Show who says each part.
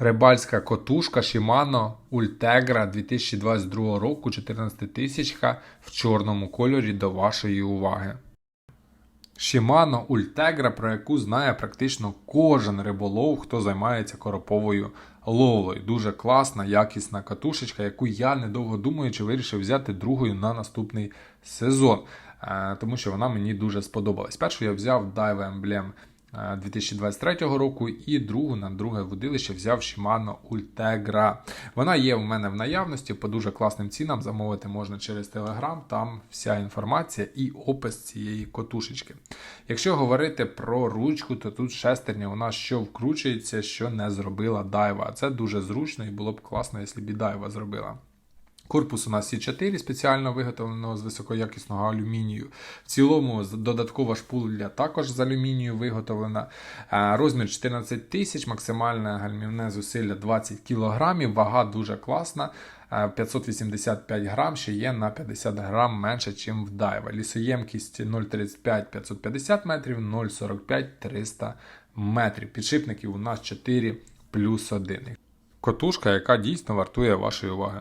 Speaker 1: Рибальська котушка Shimano Ultegra 2022 року 14 тисячка в чорному кольорі до вашої уваги. Shimano Ultegra, про яку знає практично кожен риболов, хто займається короповою ловлею. Дуже класна, якісна катушечка, яку я недовго думаючи вирішив взяти другою на наступний сезон, е, тому що вона мені дуже сподобалась. Першу я взяв Dive Emblem 2023 року і другу на друге водилище взяв Shimano Ultegra. Вона є у мене в наявності по дуже класним цінам. Замовити можна через Telegram, там вся інформація і опис цієї котушечки. Якщо говорити про ручку, то тут шестерня у нас що вкручується, що не зробила дайва. Це дуже зручно і було б класно, якщо б дайва зробила. Корпус у нас Сі4 спеціально виготовленого з високоякісного алюмінію. В цілому додаткова шпуля також з алюмінію виготовлена. Е, Розмір 14 тисяч, максимальне гальмівне зусилля 20 кг, вага дуже класна. е, 585 грам, ще є на 50 грам менше, ніж в Дайва. Лісоємкість 0,35 550 метрів, 0,45 300 метрів. Підшипників у нас 4 плюс 1. Котушка, яка дійсно вартує вашої уваги.